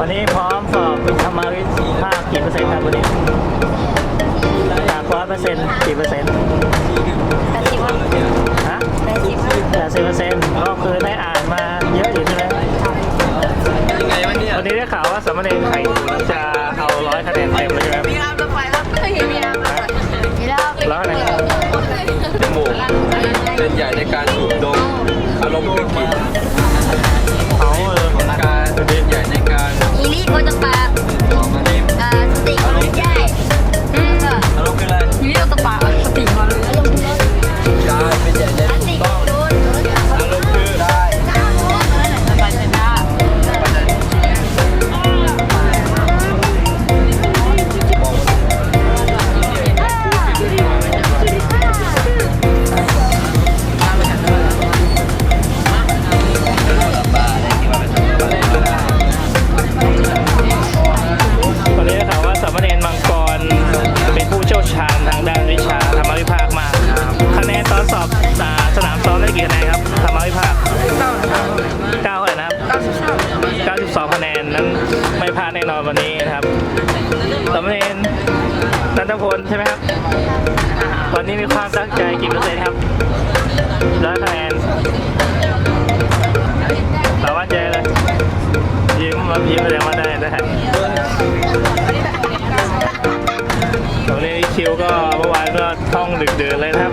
วันนี้พร้อมสอบวิชมาวิทภาคกี่เปอร์เซ็นต์ครับวันนี้จากร้อยเปอร์เซ็นต์กี่เปอร์เซ็นต์แปดสิบฮะแปดสิบแปดสิบเปอร์เซ็นต์ก็คือได้อ่านมาเยอะอยู่ใช่ไหมยังไงวันนี้ได้ข่าวว่าสามเณรไข่จะเอาร้อยคะแนนเต็มเลยใช่ไหมมีรามจะไปแล้วเคยเห็นมีรามมีรามแล้วไหนจมูกเล่นใหญ่ในการสูดดมอารมณ์ดึกลิ่ for the fight. 9เท่าไหร่นะครับ92คะแนนนั้นไม่พลาดแน่นอนวันนี้นะครับสำเร็จนันทพลใช่ไหมครับ วันนี้มีความตั้งใจกี่เปอร์เซ็นต์ครับร้อยคะแนนสาวัสใจเลย ยิ้มมายิ้มแสดงมาได้นะครับวันนี้คิวก็เมื่อวานก็ท่องดึกเดินเลยนะครับ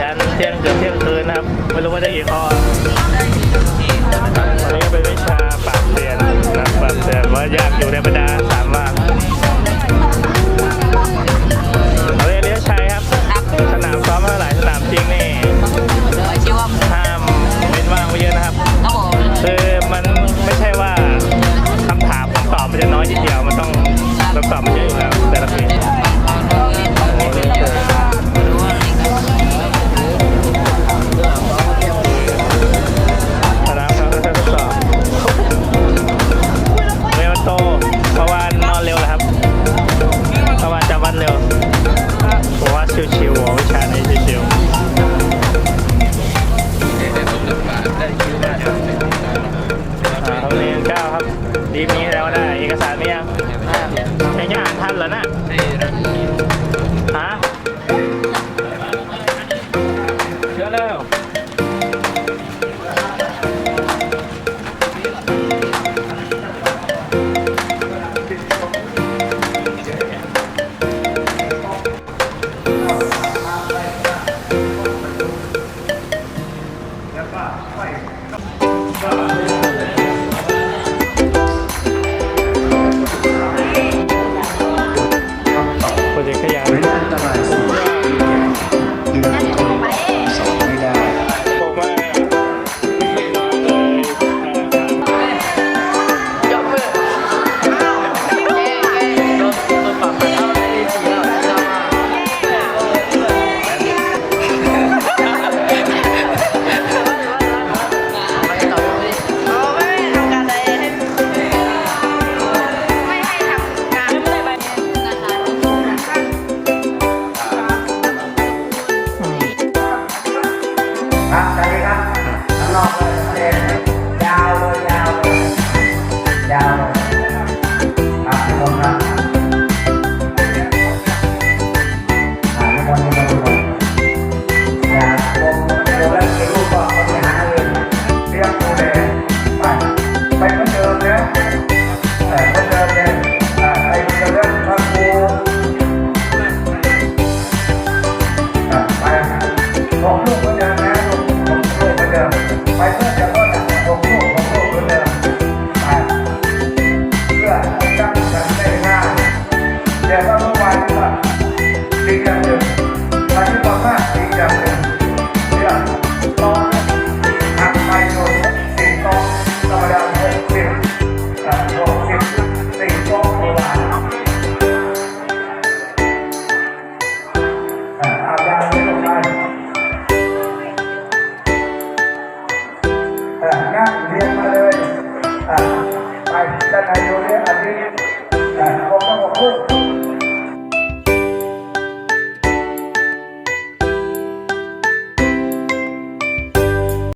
ยันเที่ยงเกือบเที่ยงคืนนะครับ ไม่รู้ว่าได้กี่ข้อ รีบนี้แล้วนะเอกสารไม่ยังไม่ใช่อ่านทันเหรอน่ะฮะ